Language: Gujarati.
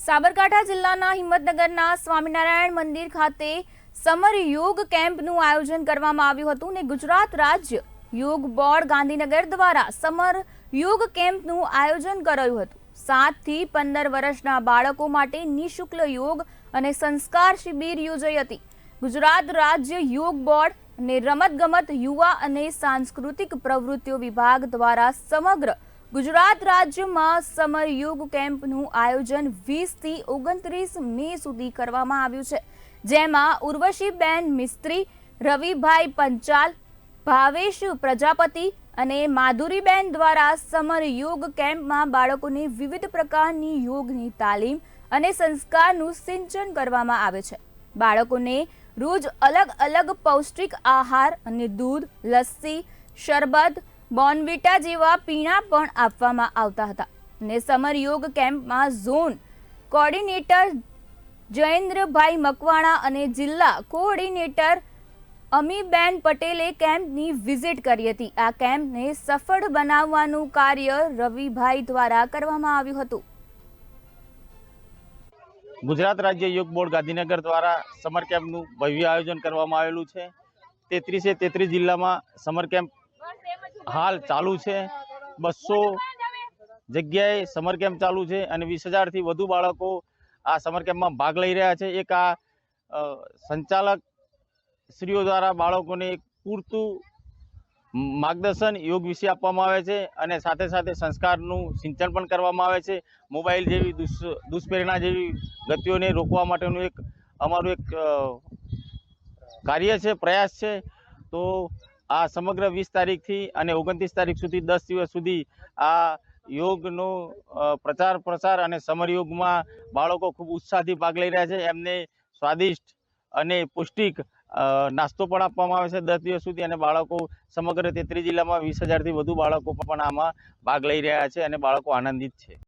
સાબરકાંઠા જિલ્લાના હિંમતનગરના સ્વામિનારાયણ મંદિર ખાતે સમર યોગ કેમ્પનું આયોજન કરવામાં આવ્યું હતું ને ગુજરાત રાજ્ય યોગ બોર્ડ ગાંધીનગર દ્વારા સમર યોગ કેમ્પનું આયોજન કરાયું હતું. સાતથી પંદર વર્ષના બાળકો માટે નિઃશુલ્ક યોગ અને સંસ્કાર શિબિર યોજાઈ હતી. ગુજરાત રાજ્ય યોગ બોર્ડ અને રમતગમત યુવા અને સાંસ્કૃતિક પ્રવૃત્તિઓ વિભાગ દ્વારા સમગ્ર ગુજરાત રાજ્યમાં સમર યોગ કેમ્પનું આયોજન વીસથી ઓગણત્રીસ મે સુધી કરવામાં આવ્યું છે, જેમાં ઉર્વશીબેન મિસ્ત્રી, રવિભાઈ પંચાલ, ભાવેશ પ્રજાપતિ અને માધુરીબેન દ્વારા સમર યોગ કેમ્પમાં બાળકોને વિવિધ પ્રકારની યોગની તાલીમ અને સંસ્કારનું સિંચન કરવામાં આવે છે. બાળકોને રોજ અલગ અલગ પૌષ્ટિક આહાર અને દૂધ, લસ્સી, શરબત બોર્નવિટા જેવા પીણા પણ આપવામાં આવતા હતા. ને સમર યોગ કેમ્પમાં ઝોન કોર્ડિનેટર જયેન્દ્રભાઈ મકવાણા અને જિલ્લા કોઓર્ડિનેટર અમીબેન પટેલે કેમ્પની વિઝિટ કરી હતી. આ કેમ્પને સફળ બનાવવાનું કાર્ય રવિભાઈ દ્વારા કરવામાં આવ્યું હતું. ગુજરાત રાજ્ય યોગ બોર્ડ ગાંધીનગર દ્વારા સમર કેમ્પનું ભવ્ય આયોજન કરવામાં આવેલું છે. તેત્રીસે તેત્રીસ જિલ્લામાં સમર કેમ્પ હાલ ચાલુ છે. બસો જગ્યાએ સમર કેમ્પ ચાલુ છે અને વીસ હજારથી વધુ બાળકો આ સમર કેમ્પમાં ભાગ લઈ રહ્યા છે. એક આ સંચાલક શ્રીઓ દ્વારા બાળકોને પૂરતું માર્ગદર્શન યોગ વિશે આપવામાં આવે છે અને સાથે સાથે સંસ્કારનું સિંચન પણ કરવામાં આવે છે. મોબાઈલ જેવી દુષ, દુષ્પ્રેરણા જેવી ગતિઓને રોકવા માટેનું એક, અમારું એક કાર્ય છે, પ્રયાસ છે. તો આ સમગ્ર વીસ તારીખથી અને ઓગણત્રીસ તારીખ સુધી દસ દિવસ સુધી આ યોગનો પ્રચાર પ્રસાર અને સમર યોગમાં બાળકો ખૂબ ઉત્સાહથી ભાગ લઈ રહ્યા છે. એમને સ્વાદિષ્ટ અને પૌષ્ટિક નાસ્તો પણ આપવામાં આવે છે દસ દિવસ સુધી અને બાળકો સમગ્ર તેત્રી જિલ્લામાં વીસ હજારથી વધુ બાળકો પણ આમાં ભાગ લઈ રહ્યા છે અને બાળકો આનંદિત છે.